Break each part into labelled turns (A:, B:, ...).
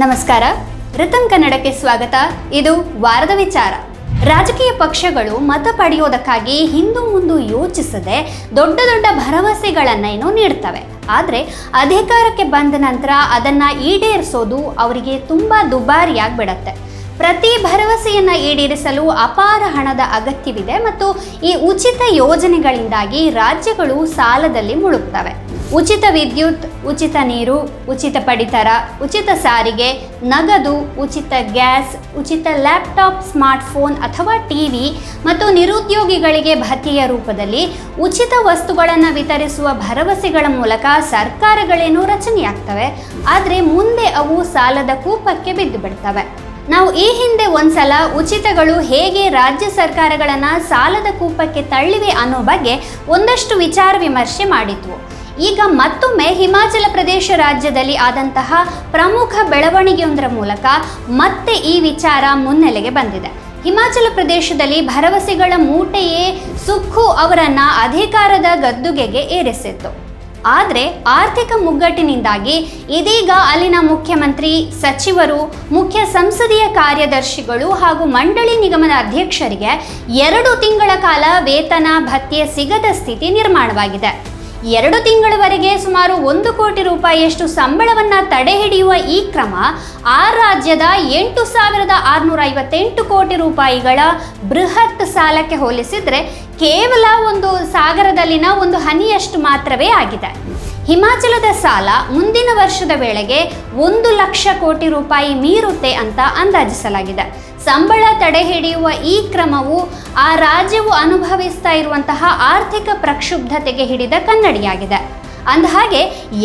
A: ನಮಸ್ಕಾರ. ರಿತಮ್ ಕನ್ನಡಕ್ಕೆ ಸ್ವಾಗತ. ಇದು ವಾರದ ವಿಚಾರ. ರಾಜಕೀಯ ಪಕ್ಷಗಳು ಮತ ಪಡೆಯೋದಕ್ಕಾಗಿ ಹಿಂದು ಮುಂದು ಯೋಚಿಸದೆ ದೊಡ್ಡ ದೊಡ್ಡ ಭರವಸೆಗಳನ್ನೇನೋ ನೀಡ್ತವೆ. ಆದರೆ ಅಧಿಕಾರಕ್ಕೆ ಬಂದ ನಂತರ ಅದನ್ನು ಈಡೇರಿಸೋದು ಅವರಿಗೆ ತುಂಬ ದುಬಾರಿಯಾಗಿಬಿಡತ್ತೆ. ಪ್ರತಿ ಭರವಸೆಯನ್ನು ಈಡೇರಿಸಲು ಅಪಾರ ಹಣದ ಅಗತ್ಯವಿದೆ ಮತ್ತು ಈ ಉಚಿತ ಯೋಜನೆಗಳಿಂದಾಗಿ ರಾಜ್ಯಗಳು ಸಾಲದಲ್ಲಿ ಮುಳುಗ್ತವೆ. ಉಚಿತ ವಿದ್ಯುತ್, ಉಚಿತ ನೀರು, ಉಚಿತ ಪಡಿತರ, ಉಚಿತ ಸಾರಿಗೆ, ನಗದು, ಉಚಿತ ಗ್ಯಾಸ್, ಉಚಿತ ಲ್ಯಾಪ್ಟಾಪ್, ಸ್ಮಾರ್ಟ್ಫೋನ್ ಅಥವಾ ಟಿವಿ ಮತ್ತು ನಿರುದ್ಯೋಗಿಗಳಿಗೆ ಭತ್ಯೆಯ ರೂಪದಲ್ಲಿ ಉಚಿತ ವಸ್ತುಗಳನ್ನು ವಿತರಿಸುವ ಭರವಸೆಗಳ ಮೂಲಕ ಸರ್ಕಾರಗಳೇನು ರಚನೆಯಾಗ್ತವೆ. ಆದರೆ ಮುಂದೆ ಅವು ಸಾಲದ ಕೂಪಕ್ಕೆ ಬಿದ್ದು ಬಿಡ್ತವೆ ನಾವು ಈ ಹಿಂದೆ ಒಂದ್ಸಲ ಉಚಿತಗಳು ಹೇಗೆ ರಾಜ್ಯ ಸರ್ಕಾರಗಳನ್ನು ಸಾಲದ ಕೂಪಕ್ಕೆ ತಳ್ಳಿವೆ ಅನ್ನೋ ಬಗ್ಗೆ ಒಂದಷ್ಟು ವಿಚಾರ ವಿಮರ್ಶೆ ಮಾಡಿದ್ವು. ಈಗ ಮತ್ತೊಮ್ಮೆ ಹಿಮಾಚಲ ಪ್ರದೇಶ ರಾಜ್ಯದಲ್ಲಿ ಆದಂತಹ ಪ್ರಮುಖ ಬೆಳವಣಿಗೆಯೊಂದರ ಮೂಲಕ ಮತ್ತೆ ಈ ವಿಚಾರ ಮುನ್ನೆಲೆಗೆ ಬಂದಿದೆ. ಹಿಮಾಚಲ ಪ್ರದೇಶದಲ್ಲಿ ಭರವಸೆಗಳ ಮೂಟೆಯೇ ಸುಖು ಅವರನ್ನ ಅಧಿಕಾರದ ಗದ್ದುಗೆಗೆ ಏರಿಸಿತ್ತು. ಆದರೆ ಆರ್ಥಿಕ ಮುಗ್ಗಟ್ಟಿನಿಂದಾಗಿ ಇದೀಗ ಅಲ್ಲಿನ ಮುಖ್ಯಮಂತ್ರಿ, ಸಚಿವರು, ಮುಖ್ಯ ಸಂಸದೀಯ ಕಾರ್ಯದರ್ಶಿಗಳು ಹಾಗೂ ಮಂಡಳಿ ನಿಗಮದ ಅಧ್ಯಕ್ಷರಿಗೆ ಎರಡು ತಿಂಗಳ ಕಾಲ ವೇತನ, ಭತ್ಯೆ ಸಿಗದ ಸ್ಥಿತಿ ನಿರ್ಮಾಣವಾಗಿದೆ. ಎರಡು ತಿಂಗಳವರೆಗೆ ಸುಮಾರು ಒಂದು ಕೋಟಿ ರೂಪಾಯಿಯಷ್ಟು ಸಂಬಳವನ್ನು ತಡೆಹಿಡಿಯುವ ಈ ಕ್ರಮ ಆ ರಾಜ್ಯದ ಎಂಟು ಸಾವಿರದ ಆರುನೂರ ಐವತ್ತೆಂಟು ಕೋಟಿ ರೂಪಾಯಿಗಳ ಬೃಹತ್ ಸಾಲಕ್ಕೆ ಹೋಲಿಸಿದರೆ ಕೇವಲ ಒಂದು ಸಾಗರದಲ್ಲಿನ ಒಂದು ಹನಿಯಷ್ಟು ಮಾತ್ರವೇ ಆಗಿದೆ. ಹಿಮಾಚಲದ ಸಾಲ ಮುಂದಿನ ವರ್ಷದ ವೇಳೆಗೆ ಒಂದು ಲಕ್ಷ ಕೋಟಿ ರೂಪಾಯಿ ಮೀರುತ್ತೆ ಅಂತ ಅಂದಾಜಿಸಲಾಗಿದೆ. ಸಂಬಳ ತಡೆಹಿಡಿಯುವ ಈ ಕ್ರಮವು ಆ ರಾಜ್ಯವು ಅನುಭವಿಸ್ತಾ ಇರುವಂತಹ ಆರ್ಥಿಕ ಪ್ರಕ್ಷುಬ್ಧತೆಗೆ ಹಿಡಿದ ಕನ್ನಡಿಯಾಗಿದೆ. ಅಂದಹಾಗೆ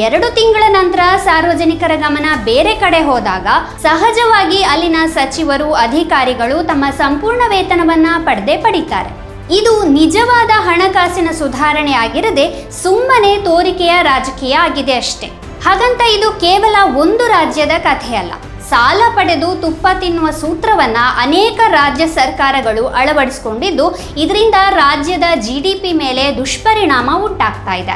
A: ಎರಡು ತಿಂಗಳ ನಂತರ ಸಾರ್ವಜನಿಕರ ಗಮನ ಬೇರೆ ಕಡೆ ಹೋದಾಗ ಸಹಜವಾಗಿ ಅಲ್ಲಿನ ಸಚಿವರು, ಅಧಿಕಾರಿಗಳು ತಮ್ಮ ಸಂಪೂರ್ಣ ವೇತನವನ್ನ ಪಡೆದೇ ಪಡಿತಾರೆ. ಇದು ನಿಜವಾದ ಹಣಕಾಸಿನ ಸುಧಾರಣೆ ಆಗಿರದೆ ಸುಮ್ಮನೆ ತೋರಿಕೆಯ ರಾಜಕೀಯ ಆಗಿದೆ ಅಷ್ಟೇ. ಹಾಗಂತ ಇದು ಕೇವಲ ಒಂದು ರಾಜ್ಯದ ಕಥೆಯಲ್ಲ. ಸಾಲ ಪಡೆದು ತುಪ್ಪ ತಿನ್ನುವ ಸೂತ್ರವನ್ನ ಅನೇಕ ರಾಜ್ಯ ಸರ್ಕಾರಗಳು ಅಳವಡಿಸಿಕೊಂಡಿದ್ದು, ಇದರಿಂದ ರಾಜ್ಯದ ಜಿ ಡಿ ಪಿ ಮೇಲೆ ದುಷ್ಪರಿಣಾಮ ಉಂಟಾಗ್ತಾ ಇದೆ.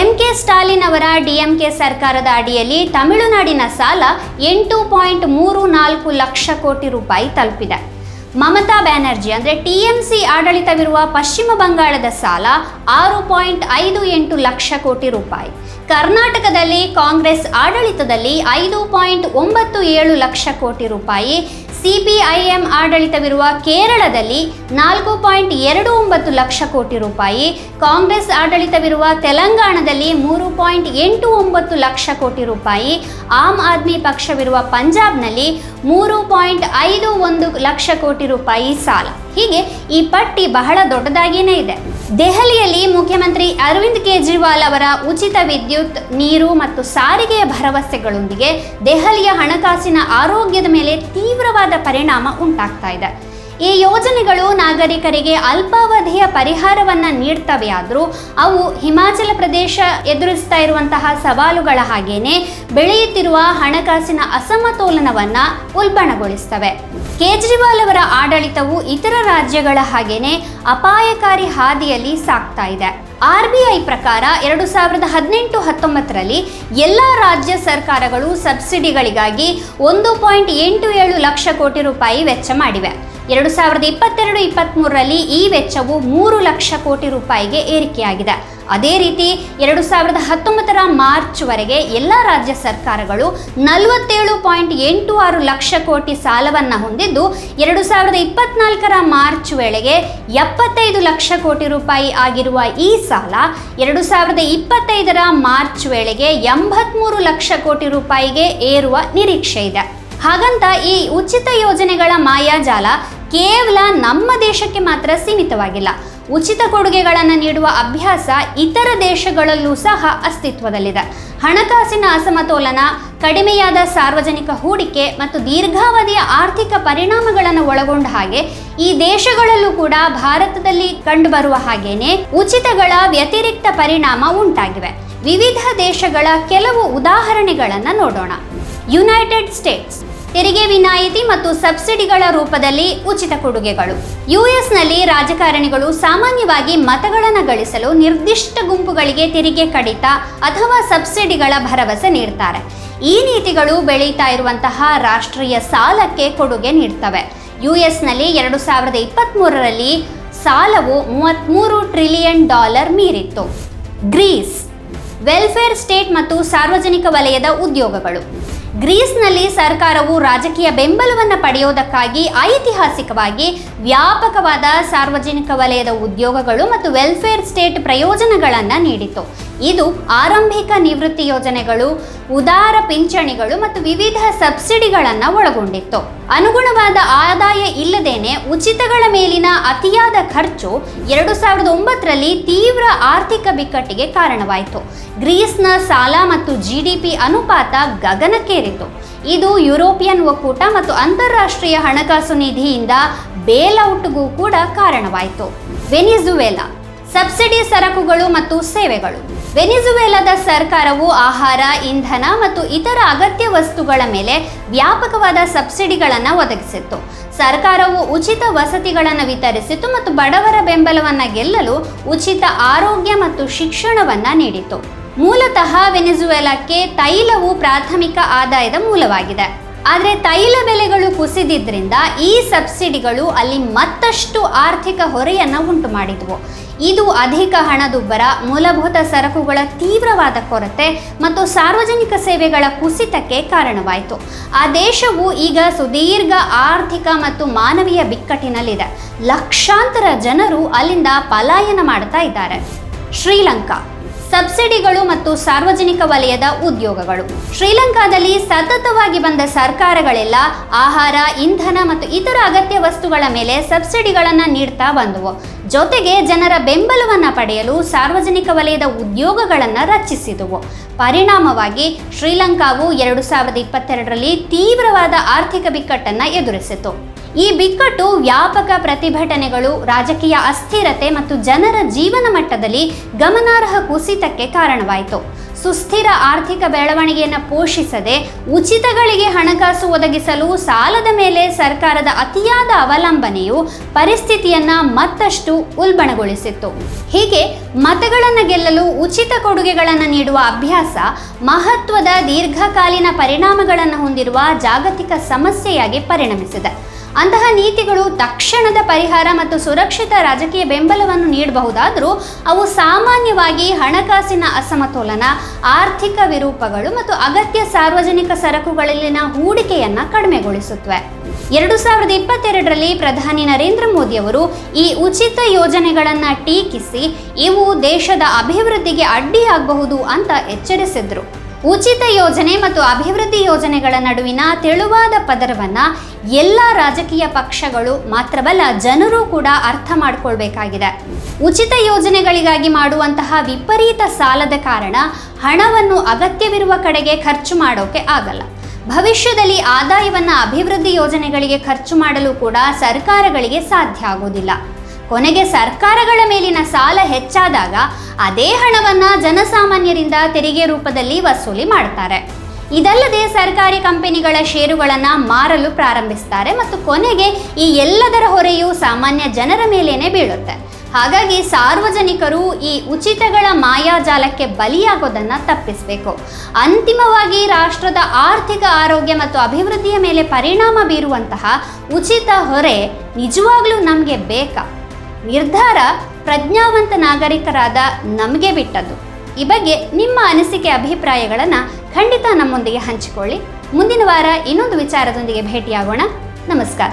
A: ಎಂ ಕೆ ಸ್ಟಾಲಿನ್ ಅವರ ಡಿಎಂಕೆ ಸರ್ಕಾರದ ಅಡಿಯಲ್ಲಿ ತಮಿಳುನಾಡಿನ ಸಾಲ ಎಂಟು ಪಾಯಿಂಟ್ ಮೂರು ನಾಲ್ಕು ಲಕ್ಷ ಕೋಟಿ ರೂಪಾಯಿ ತಲುಪಿದೆ. ಮಮತಾ ಬ್ಯಾನರ್ಜಿ ಅಂದರೆ ಟಿ ಎಂ ಸಿ ಆಡಳಿತವಿರುವ ಪಶ್ಚಿಮ ಬಂಗಾಳದ ಸಾಲ ಆರು ಪಾಯಿಂಟ್ ಐದು ಎಂಟು ಲಕ್ಷ ಕೋಟಿ ರೂಪಾಯಿ. ಕರ್ನಾಟಕದಲ್ಲಿ ಕಾಂಗ್ರೆಸ್ ಆಡಳಿತದಲ್ಲಿ ಐದು ಪಾಯಿಂಟ್ ಒಂಬತ್ತು ಏಳು ಲಕ್ಷ ಕೋಟಿ ರೂಪಾಯಿ, ಸಿಪಿಐಎಂ ಆಡಳಿತವಿರುವ ಕೇರಳದಲ್ಲಿ ನಾಲ್ಕು ಪಾಯಿಂಟ್ ಎರಡು ಒಂಬತ್ತು ಲಕ್ಷ ಕೋಟಿ ರೂಪಾಯಿ, ಕಾಂಗ್ರೆಸ್ ಆಡಳಿತವಿರುವ ತೆಲಂಗಾಣದಲ್ಲಿ ಮೂರು ಪಾಯಿಂಟ್ ಎಂಟು ಒಂಬತ್ತು ಲಕ್ಷ ಕೋಟಿ ರೂಪಾಯಿ, ಆಮ್ ಆದ್ಮಿ ಪಕ್ಷವಿರುವ ಪಂಜಾಬ್ನಲ್ಲಿ ಮೂರು ಪಾಯಿಂಟ್ ಐದು ಒಂದು ಲಕ್ಷ ಕೋಟಿ ರೂಪಾಯಿ ಸಾಲ. ಹೀಗೆ ಈ ಪಟ್ಟಿ ಬಹಳ ದೊಡ್ಡದಾಗಿಯೇ ಇದೆ. ದೆಹಲಿಯಲ್ಲಿ ಮುಖ್ಯಮಂತ್ರಿ ಅರವಿಂದ್ ಕೇಜ್ರಿವಾಲ್ ಅವರ ಉಚಿತ ವಿದ್ಯುತ್, ನೀರು ಮತ್ತು ಸಾರಿಗೆಯ ಭರವಸೆಗಳೊಂದಿಗೆ ದೆಹಲಿಯ ಹಣಕಾಸಿನ ಆರೋಗ್ಯದ ಮೇಲೆ ತೀವ್ರವಾದ ಪರಿಣಾಮ ಉಂಟಾಗ್ತಾ ಇದೆ. ಈ ಯೋಜನೆಗಳು ನಾಗರಿಕರಿಗೆ ಅಲ್ಪಾವಧಿಯ ಪರಿಹಾರವನ್ನ ನೀಡ್ತವೆ ಆದರೂ ಅವು ಹಿಮಾಚಲ ಪ್ರದೇಶ ಎದುರಿಸ್ತಾ ಇರುವಂತಹ ಸವಾಲುಗಳ ಹಾಗೇನೆ ಬೆಳೆಯುತ್ತಿರುವ ಹಣಕಾಸಿನ ಅಸಮತೋಲನವನ್ನು ಉಲ್ಬಣಗೊಳಿಸ್ತವೆ. ಕೇಜ್ರಿವಾಲ್ ಅವರ ಆಡಳಿತವು ಇತರ ರಾಜ್ಯಗಳ ಹಾಗೇನೆ ಅಪಾಯಕಾರಿ ಹಾದಿಯಲ್ಲಿ ಸಾಗ್ತಾ ಇದೆ. ಆರ್ ಬಿ ಐ ಪ್ರಕಾರ ಎರಡು ಸಾವಿರದ ಹದಿನೆಂಟು ಹತ್ತೊಂಬತ್ತರಲ್ಲಿ ಎಲ್ಲ ರಾಜ್ಯ ಸರ್ಕಾರಗಳು ಸಬ್ಸಿಡಿಗಳಿಗಾಗಿ ಒಂದು ಪಾಯಿಂಟ್ ಎಂಟು ಏಳು ಲಕ್ಷ ಕೋಟಿ ರೂಪಾಯಿ ವೆಚ್ಚ ಮಾಡಿವೆ. ಎರಡು ಸಾವಿರದ ಇಪ್ಪತ್ತೆರಡು ಇಪ್ಪತ್ತ್ಮೂರರಲ್ಲಿ ಈ ವೆಚ್ಚವು ಮೂರು ಲಕ್ಷ ಕೋಟಿ ರೂಪಾಯಿಗೆ ಏರಿಕೆಯಾಗಿದೆ. ಅದೇ ರೀತಿ ಎರಡು ಸಾವಿರದ ಹತ್ತೊಂಬತ್ತರ ಮಾರ್ಚ್ವರೆಗೆ ಎಲ್ಲ ರಾಜ್ಯ ಸರ್ಕಾರಗಳು ನಲವತ್ತೇಳು ಪಾಯಿಂಟ್ ಎಂಟು ಆರು ಲಕ್ಷ ಕೋಟಿ ಸಾಲವನ್ನು ಹೊಂದಿದ್ದು, ಎರಡು ಸಾವಿರದ ಇಪ್ಪತ್ನಾಲ್ಕರ ಮಾರ್ಚ್ ವೇಳೆಗೆ ಎಪ್ಪತ್ತೈದು ಲಕ್ಷ ಕೋಟಿ ರೂಪಾಯಿ ಆಗಿರುವ ಈ ಸಾಲ ಎರಡು ಸಾವಿರದ ಇಪ್ಪತ್ತೈದರ ಮಾರ್ಚ್ ವೇಳೆಗೆ ಎಂಬತ್ಮೂರು ಲಕ್ಷ ಕೋಟಿ ರೂಪಾಯಿಗೆ ಏರುವ ನಿರೀಕ್ಷೆ ಇದೆ. ಹಾಗಂತ ಈ ಉಚಿತ ಯೋಜನೆಗಳ ಮಾಯಾಜಾಲ ಕೇವಲ ನಮ್ಮ ದೇಶಕ್ಕೆ ಮಾತ್ರ ಸೀಮಿತವಾಗಿಲ್ಲ. ಉಚಿತ ಕೊಡುಗೆಗಳನ್ನು ನೀಡುವ ಅಭ್ಯಾಸ ಇತರ ದೇಶಗಳಲ್ಲೂ ಸಹ ಅಸ್ತಿತ್ವದಲ್ಲಿದೆ. ಹಣಕಾಸಿನ ಅಸಮತೋಲನ, ಕಡಿಮೆಯಾದ ಸಾರ್ವಜನಿಕ ಹೂಡಿಕೆ ಮತ್ತು ದೀರ್ಘಾವಧಿಯ ಆರ್ಥಿಕ ಪರಿಣಾಮಗಳನ್ನು ಒಳಗೊಂಡ ಹಾಗೆ ಈ ದೇಶಗಳಲ್ಲೂ ಕೂಡ ಭಾರತದಲ್ಲಿ ಕಂಡುಬರುವ ಹಾಗೇನೆ ಉಚಿತಗಳ ವ್ಯತಿರಿಕ್ತ ಪರಿಣಾಮ ಉಂಟಾಗಿವೆ. ವಿವಿಧ ದೇಶಗಳ ಕೆಲವು ಉದಾಹರಣೆಗಳನ್ನು ನೋಡೋಣ. ಯುನೈಟೆಡ್ ಸ್ಟೇಟ್ಸ್ ತೆರಿಗೆ ವಿನಾಯಿತಿ ಮತ್ತು ಸಬ್ಸಿಡಿಗಳ ರೂಪದಲ್ಲಿ ಉಚಿತ ಕೊಡುಗೆಗಳು. ಯುಎಸ್ನಲ್ಲಿ ರಾಜಕಾರಣಿಗಳು ಸಾಮಾನ್ಯವಾಗಿ ಮತಗಳನ್ನು ಗಳಿಸಲು ನಿರ್ದಿಷ್ಟ ಗುಂಪುಗಳಿಗೆ ತೆರಿಗೆ ಕಡಿತ ಅಥವಾ ಸಬ್ಸಿಡಿಗಳ ಭರವಸೆ ನೀಡ್ತಾರೆ. ಈ ನೀತಿಗಳು ಬೆಳೀತಾ ಇರುವಂತಹ ರಾಷ್ಟ್ರೀಯ ಸಾಲಕ್ಕೆ ಕೊಡುಗೆ ನೀಡ್ತವೆ. ಯು ಎಸ್ನಲ್ಲಿ ಎರಡು ಸಾವಿರದ ಇಪ್ಪತ್ತ್ಮೂರರಲ್ಲಿ ಸಾಲವು ಮೂವತ್ತ್ಮೂರು ಟ್ರಿಲಿಯನ್ ಡಾಲರ್ ಮೀರಿತ್ತು. ಗ್ರೀಸ್, ವೆಲ್ಫೇರ್ ಸ್ಟೇಟ್ ಮತ್ತು ಸಾರ್ವಜನಿಕ ವಲಯದ ಉದ್ಯೋಗಗಳು. ಗ್ರೀಸ್ನಲ್ಲಿ ಸರ್ಕಾರವು ರಾಜಕೀಯ ಬೆಂಬಲವನ್ನು ಪಡೆಯುವುದಕ್ಕಾಗಿ ಐತಿಹಾಸಿಕವಾಗಿ ವ್ಯಾಪಕವಾದ ಸಾರ್ವಜನಿಕ ವಲಯದ ಉದ್ಯೋಗಗಳು ಮತ್ತು ವೆಲ್ಫೇರ್ ಸ್ಟೇಟ್ ಪ್ರಯೋಜನಗಳನ್ನು ನೀಡಿತು ಇದು ಆರಂಭಿಕ ನಿವೃತ್ತಿ ಯೋಜನೆಗಳು, ಉದಾರ ಪಿಂಚಣಿಗಳು ಮತ್ತು ವಿವಿಧ ಸಬ್ಸಿಡಿಗಳನ್ನು ಒಳಗೊಂಡಿತ್ತು. ಅನುಗುಣವಾದ ಆದಾಯ ಇಲ್ಲದೇನೆ ಉಚಿತಗಳ ಮೇಲಿನ ಅತಿಯಾದ ಖರ್ಚು ಎರಡು ಸಾವಿರದ ಒಂಬತ್ತರಲ್ಲಿ ತೀವ್ರ ಆರ್ಥಿಕ ಬಿಕ್ಕಟ್ಟಿಗೆ ಕಾರಣವಾಯಿತು. ಗ್ರೀಸ್ನ ಸಾಲ ಮತ್ತು ಜಿ ಡಿ ಪಿ ಅನುಪಾತ ಗಗನಕ್ಕೇರಿತು. ಇದು ಯುರೋಪಿಯನ್ ಒಕ್ಕೂಟ ಮತ್ತು ಅಂತಾರಾಷ್ಟ್ರೀಯ ಹಣಕಾಸು ನಿಧಿಯಿಂದ ಬೇಲ್ಔಟ್ಗೂ ಕೂಡ ಕಾರಣವಾಯಿತು. ವೆನಿಜುವೆಲಾ, ಸಬ್ಸಿಡಿ ಸರಕುಗಳು ಮತ್ತು ಸೇವೆಗಳು. ವೆನಿಜುವೆಲಾದ ಸರ್ಕಾರವು ಆಹಾರ, ಇಂಧನ ಮತ್ತು ಇತರ ಅಗತ್ಯ ವಸ್ತುಗಳ ಮೇಲೆ ವ್ಯಾಪಕವಾದ ಸಬ್ಸಿಡಿಗಳನ್ನು ಒದಗಿಸಿತ್ತು. ಸರ್ಕಾರವು ಉಚಿತ ವಸತಿಗಳನ್ನು ವಿತರಿಸಿತು ಮತ್ತು ಬಡವರ ಬೆಂಬಲವನ್ನು ಗೆಲ್ಲಲು ಉಚಿತ ಆರೋಗ್ಯ ಮತ್ತು ಶಿಕ್ಷಣವನ್ನು ನೀಡಿತು ಮೂಲತಃ ವೆನಿಜುವೆಲಾಕ್ಕೆ ತೈಲವು ಪ್ರಾಥಮಿಕ ಆದಾಯದ ಮೂಲವಾಗಿದೆ. ಆದರೆ ತೈಲ ಬೆಲೆಗಳು ಕುಸಿದಿದ್ದರಿಂದ ಈ ಸಬ್ಸಿಡಿಗಳು ಅಲ್ಲಿ ಮತ್ತಷ್ಟು ಆರ್ಥಿಕ ಹೊರೆಯನ್ನು ಉಂಟು ಮಾಡಿದವು. ಇದು ಅಧಿಕ ಹಣದುಬ್ಬರ, ಮೂಲಭೂತ ಸರಕುಗಳ ತೀವ್ರವಾದ ಕೊರತೆ ಮತ್ತು ಸಾರ್ವಜನಿಕ ಸೇವೆಗಳ ಕುಸಿತಕ್ಕೆ ಕಾರಣವಾಯಿತು. ಆ ದೇಶವು ಈಗ ಸುದೀರ್ಘ ಆರ್ಥಿಕ ಮತ್ತು ಮಾನವೀಯ ಬಿಕ್ಕಟ್ಟಿನಲ್ಲಿದೆ. ಲಕ್ಷಾಂತರ ಜನರು ಅಲ್ಲಿಂದ ಪಲಾಯನ ಮಾಡ್ತಾ ಇದ್ದಾರೆ. ಶ್ರೀಲಂಕಾ ಸಬ್ಸಿಡಿಗಳು ಮತ್ತು ಸಾರ್ವಜನಿಕ ವಲಯದ ಉದ್ಯೋಗಗಳು. ಶ್ರೀಲಂಕಾದಲ್ಲಿ ಸತತವಾಗಿ ಬಂದ ಸರ್ಕಾರಗಳೆಲ್ಲ ಆಹಾರ, ಇಂಧನ ಮತ್ತು ಇತರ ಅಗತ್ಯ ವಸ್ತುಗಳ ಮೇಲೆ ಸಬ್ಸಿಡಿಗಳನ್ನು ನೀಡ್ತಾ ಬಂದವು. ಜೊತೆಗೆ ಜನರ ಬೆಂಬಲವನ್ನು ಪಡೆಯಲು ಸಾರ್ವಜನಿಕ ವಲಯದ ಉದ್ಯೋಗಗಳನ್ನು ರಚಿಸಿದವು. ಪರಿಣಾಮವಾಗಿ ಶ್ರೀಲಂಕಾವು ಎರಡು ಸಾವಿರದ ಇಪ್ಪತ್ತೆರಡರಲ್ಲಿ ತೀವ್ರವಾದ ಆರ್ಥಿಕ ಬಿಕ್ಕಟ್ಟನ್ನು ಎದುರಿಸಿತು. ಈ ಬಿಕ್ಕಟ್ಟು ವ್ಯಾಪಕ ಪ್ರತಿಭಟನೆಗಳು, ರಾಜಕೀಯ ಅಸ್ಥಿರತೆ ಮತ್ತು ಜನರ ಜೀವನ ಮಟ್ಟದಲ್ಲಿ ಗಮನಾರ್ಹ ಕುಸಿತಕ್ಕೆ ಕಾರಣವಾಯಿತು. ಸುಸ್ಥಿರ ಆರ್ಥಿಕ ಬೆಳವಣಿಗೆಯನ್ನು ಪೋಷಿಸದೆ ಉಚಿತಗಳಿಗೆ ಹಣಕಾಸು ಒದಗಿಸಲು ಸಾಲದ ಮೇಲೆ ಸರ್ಕಾರದ ಅತಿಯಾದ ಅವಲಂಬನೆಯು ಪರಿಸ್ಥಿತಿಯನ್ನು ಮತ್ತಷ್ಟು ಉಲ್ಬಣಗೊಳಿಸಿತ್ತು. ಹೀಗೆ ಮತಗಳನ್ನು ಗೆಲ್ಲಲು ಉಚಿತ ಕೊಡುಗೆಗಳನ್ನು ನೀಡುವ ಅಭ್ಯಾಸ ಮಹತ್ವದ ದೀರ್ಘಕಾಲೀನ ಪರಿಣಾಮಗಳನ್ನು ಹೊಂದಿರುವ ಜಾಗತಿಕ ಸಮಸ್ಯೆಯಾಗಿ ಪರಿಣಮಿಸಿದೆ. ಅಂತಹ ನೀತಿಗಳು ತಕ್ಷಣದ ಪರಿಹಾರ ಮತ್ತು ಸುರಕ್ಷಿತ ರಾಜಕೀಯ ಬೆಂಬಲವನ್ನು ನೀಡಬಹುದಾದರೂ ಅವು ಸಾಮಾನ್ಯವಾಗಿ ಹಣಕಾಸಿನ ಅಸಮತೋಲನ, ಆರ್ಥಿಕ ವಿರೂಪಗಳು ಮತ್ತು ಅಗತ್ಯ ಸಾರ್ವಜನಿಕ ಸರಕುಗಳಲ್ಲಿನ ಹೂಡಿಕೆಯನ್ನು ಕಡಿಮೆಗೊಳಿಸುತ್ತವೆ. ಎರಡು ಸಾವಿರದ ಇಪ್ಪತ್ತೆರಡರಲ್ಲಿ ಪ್ರಧಾನಿ ನರೇಂದ್ರ ಮೋದಿಯವರು ಈ ಉಚಿತ ಯೋಜನೆಗಳನ್ನು ಟೀಕಿಸಿ ಇವು ದೇಶದ ಅಭಿವೃದ್ಧಿಗೆ ಅಡ್ಡಿಯಾಗಬಹುದು ಅಂತ ಎಚ್ಚರಿಸಿದ್ರು. ಉಚಿತ ಯೋಜನೆ ಮತ್ತು ಅಭಿವೃದ್ಧಿ ಯೋಜನೆಗಳ ನಡುವಿನ ತೆಳುವಾದ ಪದರವನ್ನು ಎಲ್ಲ ರಾಜಕೀಯ ಪಕ್ಷಗಳು, ಮಾತ್ರವಲ್ಲ ಜನರು ಕೂಡ ಅರ್ಥ ಮಾಡಿಕೊಳ್ಬೇಕಾಗಿದೆ. ಉಚಿತ ಯೋಜನೆಗಳಿಗಾಗಿ ಮಾಡುವಂತಹ ವಿಪರೀತ ಸಾಲದ ಕಾರಣ ಹಣವನ್ನು ಅಗತ್ಯವಿರುವ ಕಡೆಗೆ ಖರ್ಚು ಮಾಡೋಕೆ ಆಗಲ್ಲ. ಭವಿಷ್ಯದಲ್ಲಿ ಆದಾಯವನ್ನು ಅಭಿವೃದ್ಧಿ ಯೋಜನೆಗಳಿಗೆ ಖರ್ಚು ಮಾಡಲು ಕೂಡ ಸರ್ಕಾರಗಳಿಗೆ ಸಾಧ್ಯ ಆಗೋದಿಲ್ಲ. ಕೊನೆಗೆ ಸರ್ಕಾರಗಳ ಮೇಲಿನ ಸಾಲ ಹೆಚ್ಚಾದಾಗ ಅದೇ ಹಣವನ್ನು ಜನಸಾಮಾನ್ಯರಿಂದ ತೆರಿಗೆ ರೂಪದಲ್ಲಿ ವಸೂಲಿ ಮಾಡ್ತಾರೆ. ಇದಲ್ಲದೆ ಸರ್ಕಾರಿ ಕಂಪನಿಗಳ ಷೇರುಗಳನ್ನು ಮಾರಲು ಪ್ರಾರಂಭಿಸ್ತಾರೆ ಮತ್ತು ಕೊನೆಗೆ ಈ ಎಲ್ಲದರ ಹೊರೆಯು ಸಾಮಾನ್ಯ ಜನರ ಮೇಲೇನೆ ಬೀಳುತ್ತೆ. ಹಾಗಾಗಿ ಸಾರ್ವಜನಿಕರು ಈ ಉಚಿತಗಳ ಮಾಯಾಜಾಲಕ್ಕೆ ಬಲಿಯಾಗೋದನ್ನು ತಪ್ಪಿಸಬೇಕು. ಅಂತಿಮವಾಗಿ ರಾಷ್ಟ್ರದ ಆರ್ಥಿಕ ಆರೋಗ್ಯ ಮತ್ತು ಅಭಿವೃದ್ಧಿಯ ಮೇಲೆ ಪರಿಣಾಮ ಬೀರುವಂತಹ ಉಚಿತ ಹೊರೆ ನಿಜವಾಗ್ಲೂ ನಮಗೆ ಬೇಕಾ? ನಿರ್ಧಾರ ಪ್ರಜ್ಞಾವಂತ ನಾಗರಿಕರಾದ ನಮಗೆ ಬಿಟ್ಟದ್ದು. ಈ ಬಗ್ಗೆ ನಿಮ್ಮ ಅನಿಸಿಕೆ ಅಭಿಪ್ರಾಯಗಳನ್ನು ಖಂಡಿತ ನಮ್ಮೊಂದಿಗೆ ಹಂಚಿಕೊಳ್ಳಿ. ಮುಂದಿನ ವಾರ ಇನ್ನೊಂದು ವಿಚಾರದೊಂದಿಗೆ ಭೇಟಿಯಾಗೋಣ. ನಮಸ್ಕಾರ.